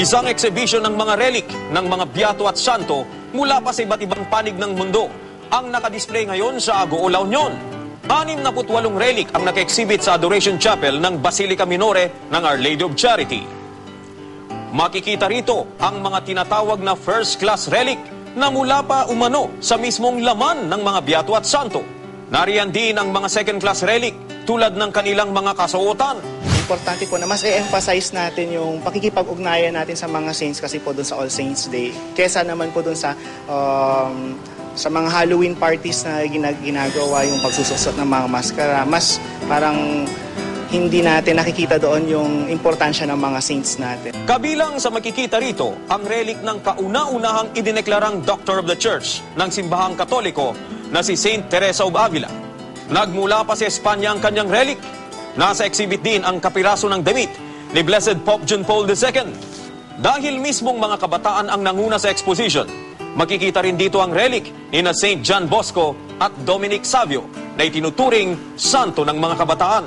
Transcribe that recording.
Isang exhibition ng mga relik ng mga biyato at santo mula pa sa iba't ibang panig ng mundo ang nakadisplay ngayon sa Agoo, La Union. 68 relik ang naka-exhibit sa Adoration Chapel ng Basilica Minore ng Our Lady of Charity. Makikita rito ang mga tinatawag na first-class relic na mula pa umano sa mismong laman ng mga biyato at santo. Nariyan din ang mga second-class relic tulad ng kanilang mga kasuotan. Importante po na mas i-emphasize natin yung pakikipag-ugnayan natin sa mga saints kasi po doon sa All Saints Day. Kesa naman po doon sa um, sa mga Halloween parties na ginag- ginagawa yung pagsususot ng mga maskara. Mas parang hindi natin nakikita doon yung importansya ng mga saints natin. Kabilang sa makikita rito ang relic ng kauna-unahang idineklarang Doctor of the Church ng simbahang katoliko na si Saint Teresa of Avila. Nagmula pa sa Espanya ang kanyang relic. Nasa exhibit din ang kapiraso ng damit ni Blessed Pope John Paul II. Dahil mismong mga kabataan ang nanguna sa exposition, makikita rin dito ang relic ni na Saint John Bosco at Dominic Savio na itinuturing santo ng mga kabataan.